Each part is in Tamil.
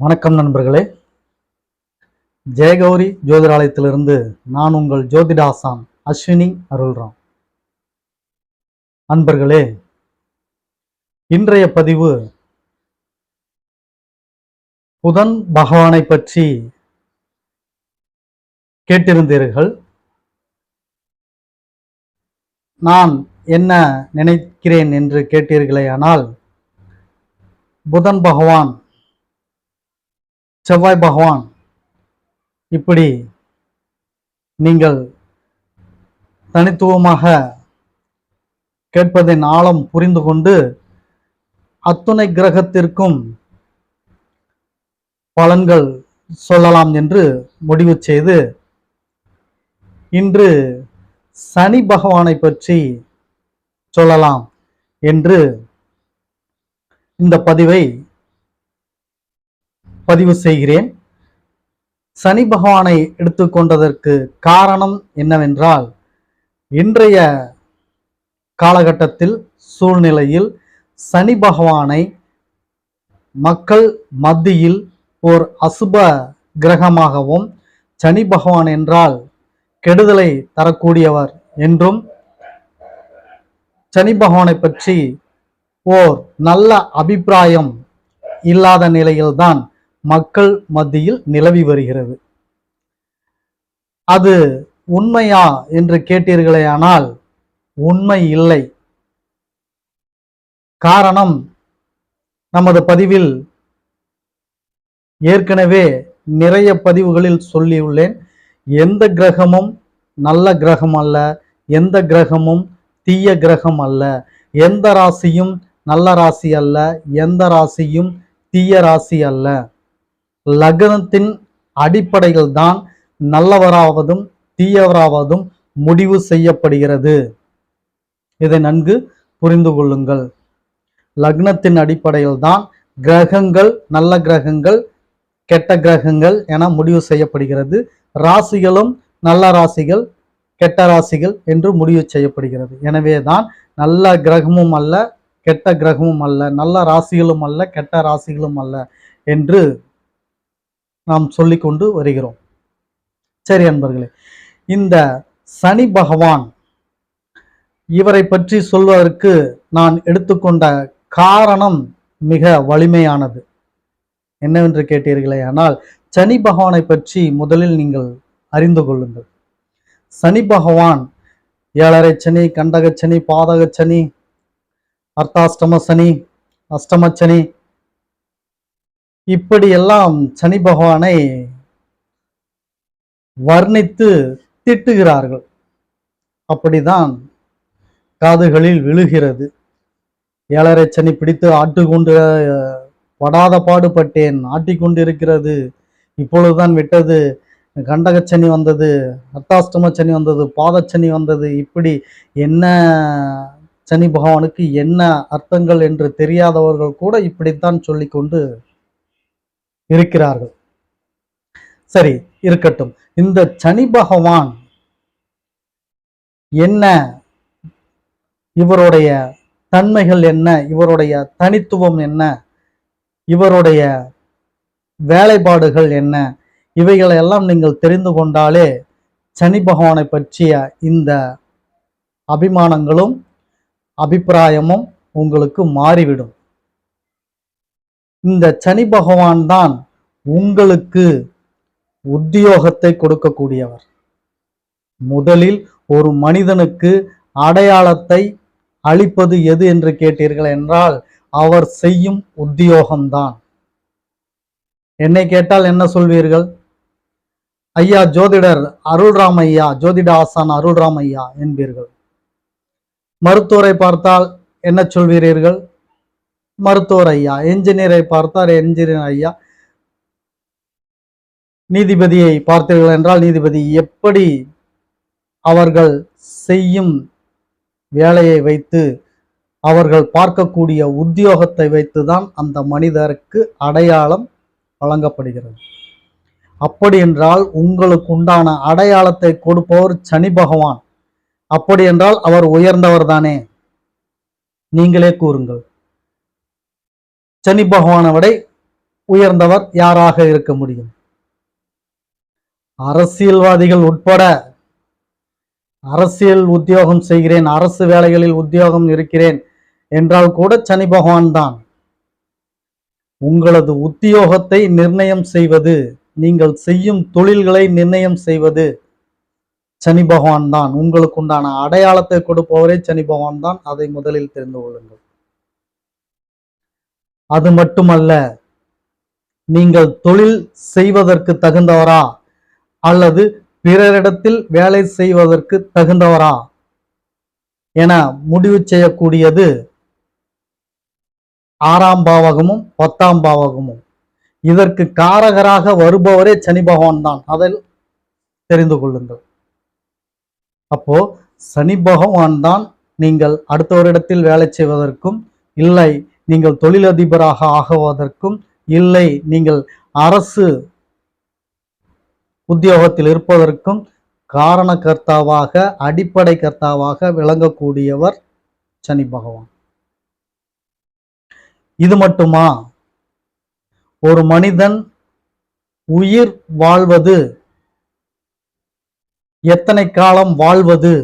வணக்கம் நண்பர்களே. ஜெயகௌரி ஜோதிடாலயத்திலிருந்து நான் உங்கள் ஜோதிடாசான் அஸ்வினி அருள்ராம். அன்பர்களே இன்றைய பதிவு புதன் பகவானை பற்றி கேட்டிருந்தீர்கள். நான் என்ன நினைக்கிறேன் என்று கேட்டீர்களே ஆனால் புதன் பகவான் செவ்வாய் பகவான் இப்படி நீங்கள் தனித்துவமாக கேட்பதின் ஆழம் புரிந்து கொண்டு அத்துணை கிரகத்திற்கும் பலன்கள் சொல்லலாம் என்று முடிவு செய்து இன்று சனி பகவானை பற்றி சொல்லலாம் என்று இந்த பதிவை பதிவு செய்கிறேன். சனி பகவானை எடுத்துக்கொண்டதற்கு காரணம் என்னவென்றால் இன்றைய காலகட்டத்தில் சூழ்நிலையில் சனி பகவானை மக்கள் மத்தியில் ஓர் அசுப கிரகமாகவும் சனி பகவான் என்றால் கெடுதலை தரக்கூடியவர் என்றும் சனி பகவானை பற்றி ஓர் நல்ல அபிப்பிராயம் இல்லாத நிலையில்தான் மக்கள் மத்தியில் நிலவி வருகிறது. அது உண்மையா என்று கேட்டீர்களே ஆனால் உண்மை இல்லை. காரணம் நமது பதிவில் ஏற்கனவே நிறைய பதிவுகளில் சொல்லியுள்ளேன். எந்த கிரகமும் நல்ல கிரகம் அல்ல எந்த கிரகமும் தீய கிரகம் அல்ல எந்த ராசியும் நல்ல ராசி அல்ல எந்த ராசியும் தீய ராசி அல்ல. லக்னத்தின் அடிப்படையில் தான் நல்லவராவதும் தீயவராவதும் முடிவு செய்யப்படுகிறது. இதை நன்கு புரிந்து கொள்ளுங்கள். லக்னத்தின் அடிப்படையில் தான் கிரகங்கள் நல்ல கிரகங்கள் கெட்ட கிரகங்கள் என முடிவு செய்யப்படுகிறது. ராசிகளும் நல்ல ராசிகள் கெட்ட ராசிகள் என்று முடிவு செய்யப்படுகிறது. எனவே தான் நல்ல கிரகமும் அல்ல கெட்ட கிரகமும் அல்ல நல்ல ராசிகளும் அல்ல கெட்ட ராசிகளும் அல்ல என்று நாம் சொல்லிக்கொண்டு வருகிறோம். சரி அன்பர்களே இந்த சனி பகவான் இவரை பற்றி சொல்வதற்கு நான் எடுத்துக்கொண்ட காரணம் மிக வலிமையானது. என்னவென்று கேட்டீர்களே ஆனால் சனி பகவானை பற்றி முதலில் நீங்கள் அறிந்து கொள்ளுங்கள். சனி பகவான் ஏழரை சனி கண்டக சனி பாதக சனி அர்த்தாஷ்டம சனி அஷ்டம சனி இப்படியெல்லாம் சனி பகவானை வர்ணித்து திட்டுகிறார்கள். அப்படிதான் காதுகளில் விழுகிறது. ஏழரை சனி பிடித்து ஆட்டுக்கொண்டு படாத பாடுபட்டேன் ஆட்டிக்கொண்டு இருக்கிறது இப்பொழுதுதான் விட்டது. கண்டகச்சனி வந்தது அர்த்தாஷ்டம சனி வந்தது பாதச்சனி வந்தது. இப்படி என்ன சனி பகவானுக்கு என்ன அர்த்தங்கள் என்று தெரியாதவர்கள் கூட இப்படித்தான் சொல்லிக்கொண்டு இருக்கிறார்கள். சரி இருக்கட்டும். இந்த சனி பகவான் என்ன? இவருடைய தன்மைகள் என்ன? இவருடைய தனித்துவம் என்ன? இவருடைய வேலைப்பாடுகள் என்ன? இவைகளை எல்லாம் நீங்கள் தெரிந்து கொண்டாலே சனி பகவானை பற்றிய இந்த அபிமானங்களும் அபிப்பிராயமும் உங்களுக்கு மாறிவிடும். இந்த சனி பகவான் தான் உங்களுக்கு உத்தியோகத்தை கொடுக்கக்கூடியவர். முதலில் ஒரு மனிதனுக்கு அடையாளத்தை அளிப்பது எது என்று கேட்டீர்கள் என்றால் அவர் செய்யும் உத்தியோகம்தான். என்னை கேட்டால் என்ன சொல்வீர்கள்? ஐயா ஜோதிடர் அருள்ராம் ஐயா ஜோதிட ஆசான் அருள்ராம் ஐயா என்பீர்கள். மருத்துவரை பார்த்தால் என்ன சொல்வீர்கள் மருத்துவர் ஐயா என்ஜினியரை பார்த்தார் என்ஜினியர் ஐயா. நீதிபதியை பார்த்தீர்கள் என்றால் நீதிபதி எப்படி அவர்கள் செய்யும் வேலையை வைத்து அவர்கள் பார்க்கக்கூடிய உத்தியோகத்தை வைத்துதான் அந்த மனிதருக்கு அடையாளம் வழங்கப்படுகிறது. அப்படி என்றால் உங்களுக்கு உண்டான அடையாளத்தை கொடுப்பவர் சனி பகவான். அப்படி என்றால் அவர் உயர்ந்தவர் தானே? நீங்களே கூறுங்கள். சனி பகவானை விட உயர்ந்தவர் யாராக இருக்க முடியும்? அரசியல்வாதிகள் உட்பட அரசியல் உத்தியோகம் செய்கிறேன் அரசு வேலைகளில் உத்தியோகம் இருக்கிறேன் என்றால் கூட சனி பகவான் தான். உங்களது உத்தியோகத்தை நிர்ணயம் செய்வது நீங்கள் செய்யும் தொழில்களை நிர்ணயம் செய்வது சனி பகவான் தான். உங்களுக்கு உண்டான அடையாளத்தை கொடுப்பவரே சனி பகவான் தான். அதை முதலில் தெரிந்து கொள்ளுங்கள். அது மட்டுமல்ல நீங்கள் தொழில் செய்வதற்கு தகுந்தவரா? அல்லது பிறரிடத்தில் வேலை செய்வதற்கு தகுந்தவரா? என முடிவு செய்யக்கூடியது ஆறாம் பாவகமும் பத்தாம் பாவகமும். இதற்கு காரகராக வருபவரே சனி பகவான் தான். அதில் தெரிந்து கொள்ளுங்கள். அப்போ சனி பகவான் தான் நீங்கள் அடுத்தவரிடத்தில் வேலை செய்வதற்கும் இல்லை நீங்கள் தொழிலதிபராக ஆகுவதற்கும் இல்லை நீங்கள் அரசு உத்தியோகத்தில் இருப்பதற்கும் காரணக்கர்த்தாவாக அடிப்படை கர்த்தாவாக விளங்கக்கூடியவர் சனி பகவான். இது மட்டுமா? ஒரு மனிதன் உயிர் வாழ்வது எத்தனை காலம் வாழ்வது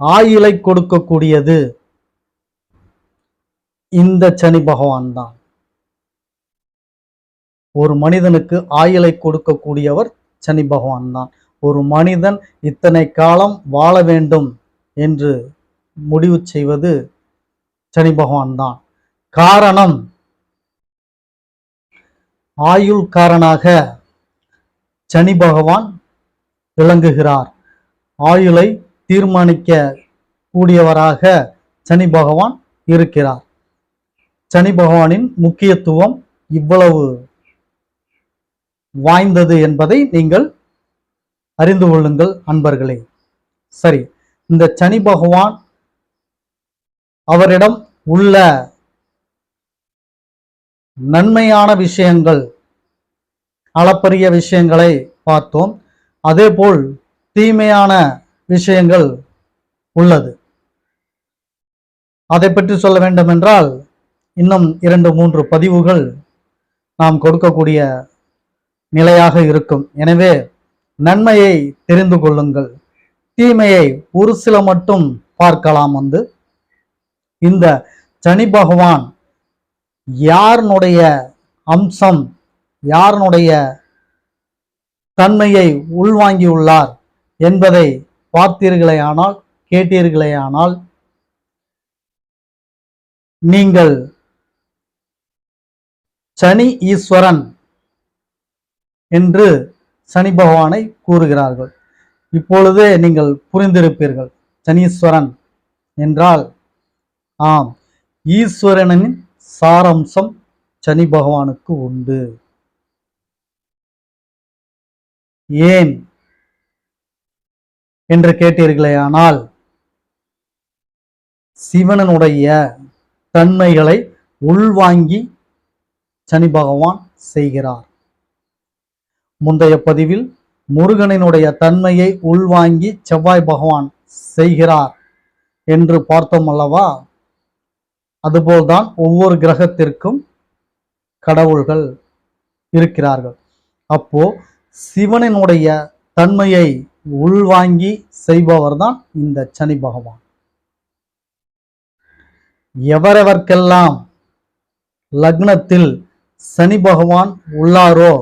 ஆயுளை கொடுக்கக்கூடியது இந்த சனி பகவான் தான். ஒரு மனிதனுக்கு ஆயுளை கொடுக்கக்கூடியவர் சனி பகவான் தான். ஒரு மனிதன் இத்தனை காலம் வாழ வேண்டும் என்று முடிவு செய்வது சனி பகவான் தான். காரணம் ஆயுள்காரனாக சனி பகவான் விளங்குகிறார். ஆயுளை தீர்மானிக்க கூடியவராக சனி பகவான் இருக்கிறார். சனி பகவானின் முக்கியத்துவம் இவ்வளவு வாய்ந்தது என்பதை நீங்கள் அறிந்து கொள்ளுங்கள் அன்பர்களே. சரி இந்த சனி பகவான் அவரிடம் உள்ள நன்மையான விஷயங்கள் அளப்பரிய விஷயங்களை பார்த்தோம். அதேபோல் தீமையான விஷயங்கள் உள்ளது. அதை பற்றி சொல்ல வேண்டும் என்றால் இன்னும் இரண்டு மூன்று பதிவுகள் நாம் கொடுக்கக்கூடிய நிலையாக இருக்கும். எனவே நன்மையை தெரிந்து கொள்ளுங்கள். தீமையை ஒரு சில மட்டும் பார்க்கலாம் வந்து. இந்த சனி பகவான் யாருனுடைய அம்சம் யாருனுடைய தன்மையை உள்வாங்கியுள்ளார் என்பதை பார்த்தீர்களேயானால் கேட்டீர்களேயானால் நீங்கள் சனி ஈஸ்வரன் என்று சனி பகவானை கூறுகிறார்கள். இப்பொழுது நீங்கள் புரிந்திருப்பீர்கள் சனீஸ்வரன் என்றால் ஆம் ஈஸ்வரனின் சாரம்சம் சனி பகவானுக்கு உண்டு. ஏன் என்று கேட்டீர்களேயானால் சிவனனுடைய தன்மைகளை உள்வாங்கி சனி பகவான் செய்கிறார். முந்தைய பதிவில் முருகனினுடைய தன்மையை உள்வாங்கி செவ்வாய் பகவான் செய்கிறார் என்று பார்த்தோம் அல்லவா? அதுபோல்தான் ஒவ்வொரு கிரகத்திற்கும் கடவுள்கள் இருக்கிறார்கள். அப்போ சிவனினுடைய தன்மையை உள்வாங்கி செய்பவர் தான் இந்த சனி பகவான். எவரவர்க்கெல்லாம் லக்னத்தில் சனி பகவான் உள்ளாரோ?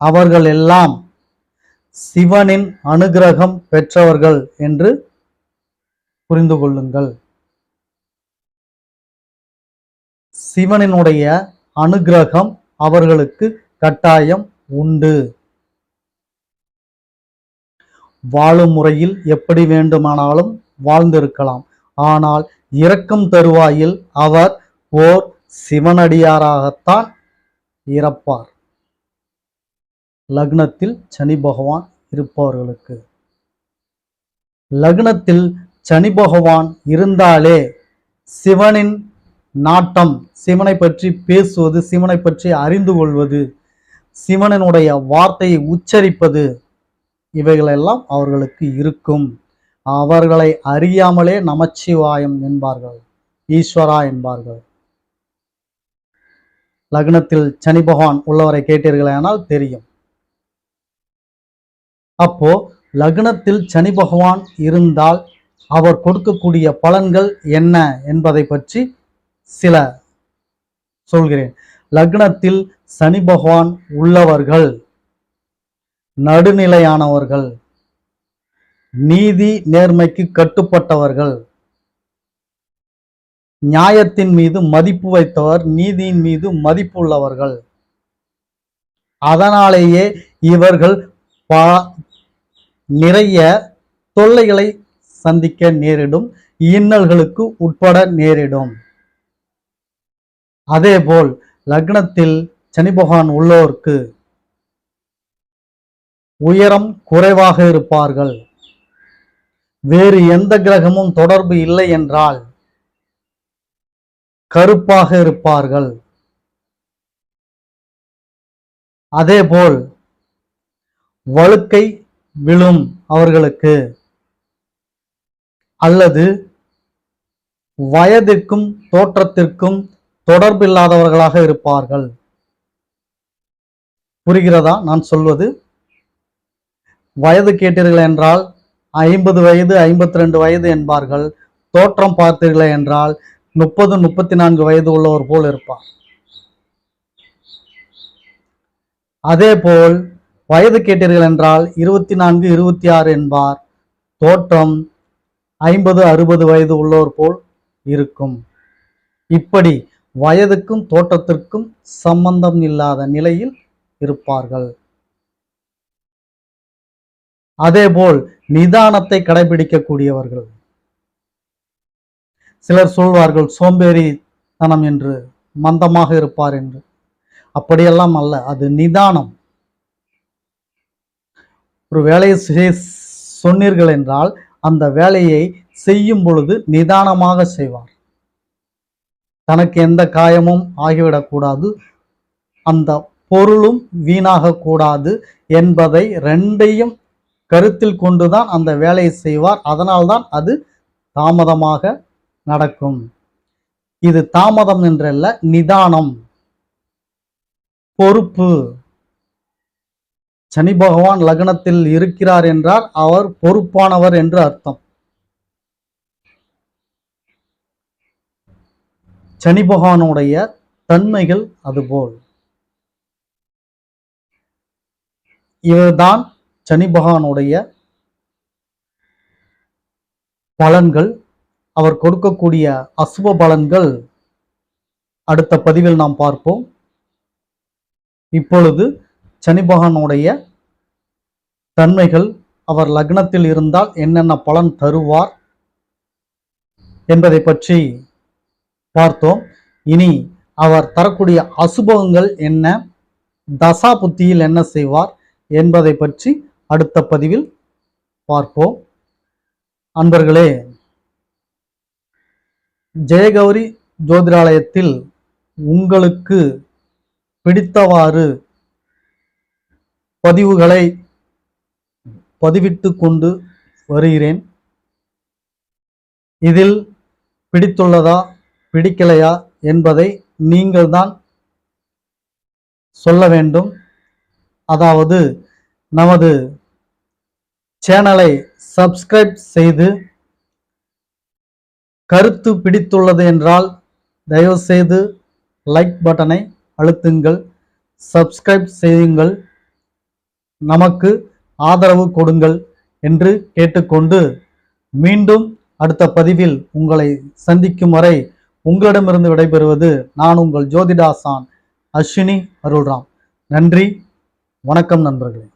அவர்கள் எல்லாம் சிவனின் அனுகிரகம் பெற்றவர்கள் என்று புரிந்து கொள்ளுங்கள். சிவனினுடைய அனுகிரகம் அவர்களுக்கு கட்டாயம் உண்டு. வாழும் முறையில் எப்படி வேண்டுமானாலும் வாழ்ந்திருக்கலாம். ஆனால் இறக்கும் தருவாயில் அவர் ஓர் சிவனடியாராகத்தான் இறப்பார். லக்னத்தில் சனி பகவான் இருப்பவர்களுக்கு. லக்னத்தில் சனி பகவான் இருந்தாலே சிவனின் நாட்டம் சிவனை பற்றி பேசுவது சிவனை பற்றி அறிந்து கொள்வது சிவனனுடைய வார்த்தையை உச்சரிப்பது இவைகளெல்லாம் அவர்களுக்கு இருக்கும். அவர்களை அறியாமலே நமச்சிவாயம் என்பார்கள் ஈஸ்வரா என்பார்கள். லக்னத்தில் சனி பகவான் உள்ளவரை கேட்டீர்களானால் தெரியும். அப்போ லக்னத்தில் சனி பகவான் இருந்தால் அவர் கொடுக்கக்கூடிய பலன்கள் என்ன என்பதை பற்றி சில சொல்கிறேன். லக்னத்தில் சனி பகவான் உள்ளவர்கள் நடுநிலையானவர்கள் நீதி நேர்மைக்கு கட்டுப்பட்டவர்கள் நியாயத்தின் மீது மதிப்பு வைத்தவர் நீதியின் மீது மதிப்பு உள்ளவர்கள். அதனாலேயே இவர்கள் ப- நிறைய தொல்லைகளை சந்திக்க நேரிடும் இன்னல்களுக்கு உட்பட நேரிடும். அதேபோல் லக்னத்தில் சனி பகவான் உள்ளோருக்கு உயரம் குறைவாக இருப்பார்கள். வேறு எந்த கிரகமும் தொடர்பு இல்லை என்றால் கருப்பாக இருப்பார்கள். அதேபோல் வழுக்கை விழும் அவர்களுக்கு அல்லது வயதிற்கும் தோற்றத்திற்கும் தொடர்பில்லாதவர்களாக இருப்பார்கள். புரிகிறதா? நான் சொல்வது. வயது கேட்டீர்கள் என்றால் ஐம்பது வயது ஐம்பத்தி ரெண்டு வயது என்பார்கள். தோற்றம் பார்த்தீர்களே என்றால் முப்பது முப்பத்தி நான்கு வயது உள்ளவர் போல் இருப்பார் அதேபோல் வயது கேட்டீர்கள் என்றால் இருபத்தி நான்கு இருபத்தி ஆறு என்பார். தோற்றம் ஐம்பது அறுபது வயது உள்ளோர் போல் இருக்கும். இப்படி வயதுக்கும் தோற்றத்திற்கும் சம்பந்தம் இல்லாத நிலையில் இருப்பார்கள். அதேபோல் நிதானத்தை கடைபிடிக்கக்கூடியவர்கள். சிலர் சொல்வார்கள் சோம்பேறி தனம் என்று மந்தமாக இருப்பார் என்று. அப்படியெல்லாம் அல்ல அது நிதானம். ஒரு வேலையை செய்- சொன்னீர்கள் என்றால் அந்த வேலையை செய்யும் பொழுது நிதானமாக செய்வார். தனக்கு எந்த காயமும் ஆகிவிடக்கூடாது அந்த பொருளும் வீணாக கூடாது என்பதை ரெண்டையும் கருத்தில் கொண்டுதான் அந்த வேலையை செய்வார். அதனால்தான் அது தாமதமாக நடக்கும். இது தாமதம் என்றல்ல நிதானம் பொறுப்பு. சனி பகவான் லக்னத்தில் இருக்கிறார் என்றால் அவர் பொறுப்பானவர் என்று அர்த்தம். சனி பகவானுடைய தன்மைகள் அதுபோல். இவர்தான் சனி பகவானுடைய பலன்கள். அவர் கொடுக்கக்கூடிய அசுப பலன்கள் அடுத்த பதிவில் நாம் பார்ப்போம். இப்பொழுது சனி பகவானுடைய தன்மைகள் அவர் லக்னத்தில் இருந்தால் என்னென்ன பலன் தருவார் என்பதை பற்றி பார்த்தோம். இனி அவர் தரக்கூடிய அசுபங்கள் என்ன தசா புத்தியில் என்ன செய்வார் என்பதை பற்றி அடுத்த பதிவில் பார்ப்போம். அன்பர்களே ஜெயகௌரி ஜோதிடாலயத்தில் உங்களுக்கு பிடித்தவாறு பதிவுகளை பதிவிட்டு கொண்டு வருகிறேன். இதில் பிடித்துள்ளதா பிடிக்கலையா என்பதை நீங்கள்தான் சொல்ல வேண்டும். அதாவது நமது சேனலை சப்ஸ்கிரைப் செய்து கருத்து பிடித்துள்ளது என்றால் தயவுசெய்து லைக் பட்டனை அழுத்துங்கள் சப்ஸ்கிரைப் செய்யுங்கள் நமக்கு ஆதரவு கொடுங்கள் என்று கேட்டுக்கொண்டு மீண்டும் அடுத்த பதிவில் உங்களை சந்திக்கும் வரை உங்களிடமிருந்து விடைபெறுவது நான் உங்கள் ஜோதிடாசான் அஸ்வினி அருள்ராம். நன்றி வணக்கம் நண்பர்களே.